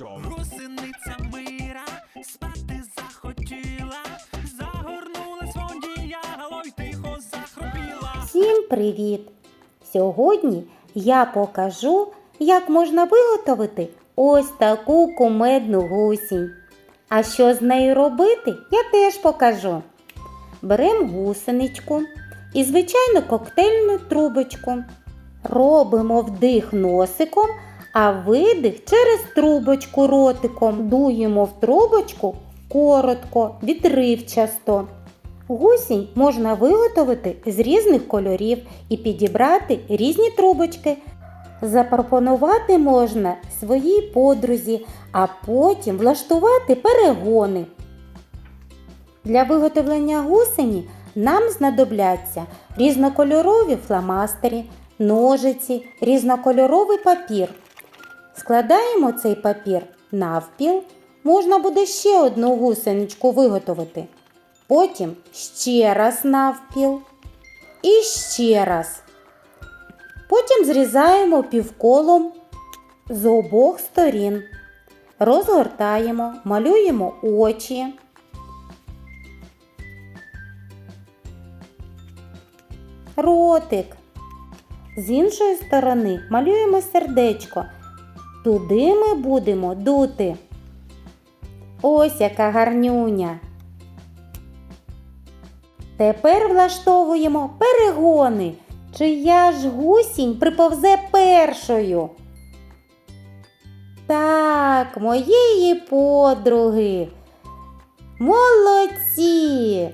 Гусениця мира спати захотіла, загорнулась в одіяло й тихо захропіла. Всім привіт! Сьогодні я покажу, як можна виготовити ось таку кумедну гусінь. А що з нею робити, я теж покажу. Беремо гусеничку і звичайну коктейльну трубочку. Робимо вдих носиком, а видих через трубочку ротиком. Дуємо в трубочку коротко, відривчасто. Гусінь можна виготовити з різних кольорів і підібрати різні трубочки. Запропонувати можна своїй подрузі, а потім влаштувати перегони. Для виготовлення гусені нам знадобляться різнокольорові фломастери, ножиці, різнокольоровий папір. Складаємо цей папір навпіл. Можна буде ще одну гусеничку виготовити. Потім ще раз навпіл і ще раз. Потім зрізаємо півколом з обох сторін. Розгортаємо, малюємо очі. Ротик. З іншої сторони малюємо сердечко. Туди ми будемо дути. Ось яка гарнюня. Тепер влаштовуємо перегони. Чия ж гусінь приповзе першою? Так, моєї подруги. Молодці!